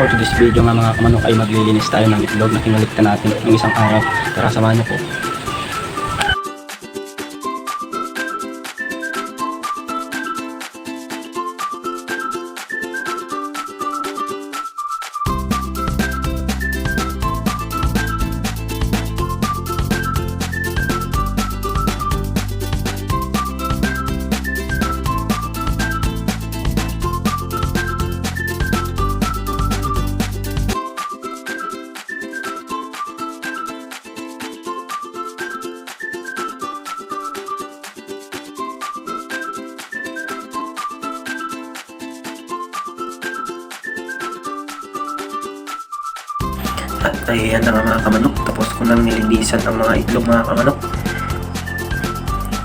For today's video nga mga kamanok ay maglilinis tayo ng itlog na kinalikta natin ng isang araw. Tara samahan niyo po. At ayan na nga mga kamanok, tapos ko nang nilinisan ang mga itlog mga kamanok.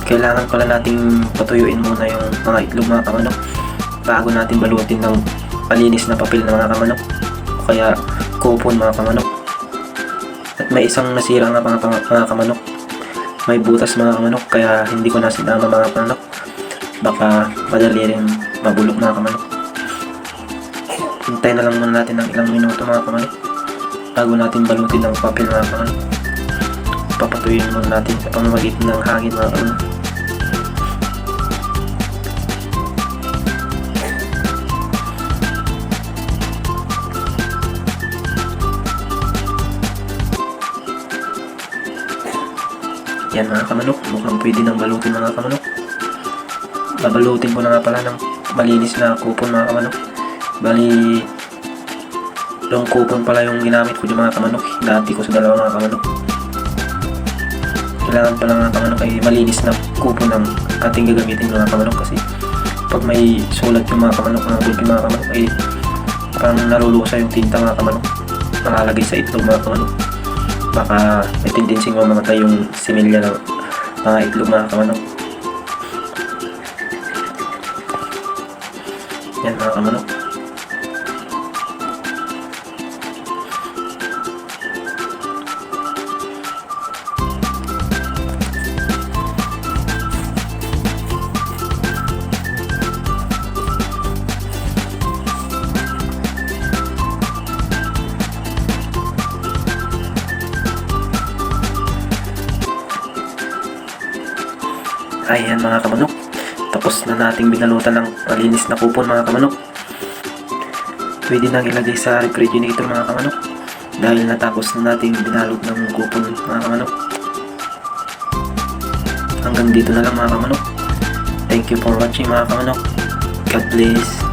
Kailangan pala nating patuyuin muna yung mga itlog mga kamanok bago natin balutin ng malinis na papel na mga kamanok o kaya kupon mga kamanok. At may isang nasira nga mga, mga kamanok. May butas mga kamanok kaya hindi ko na sinama mga kamanok. Baka madali rin mabulok mga kamanok. Hintay na lang muna natin ng ilang minuto mga kamanok bago natin balutin ng papel mga kaman. Papatuyin muna natin sa pamamagitan ng hangin mga kaman. Yan mga kamanok, mukhang pwede nang balutin mga kamanok. Babalutin ko na nga pala ng malinis na kupon mga kamanok. Bali, yung kupon pala yung ginamit ko yung mga kamanok. Dati ko sa dalawa mga kamanok. Kailangan pala mga kamanok ay malinis na kupon ng ating gagamitin mga kamanok kasi pag may sulat yung mga kamanok, mga gulpi mga kamanok ay parang nalulusa yung tinta mga kamanok. Nakalagay sa itlog mga kamanok. Baka may tendency nga mamatay yung similya ng mga itlog mga kamanok. Yan mga kamanok. Ayan mga kamanok. Tapos na nating binalutan ng malinis na kupon mga kamanok. Pwede nang ilagay sa refrigerator mga kamanok. Dahil natapos na nating binalot ng kupon mga kamanok. Hanggang dito na lang mga kamanok. Thank you for watching mga kamanok. God bless.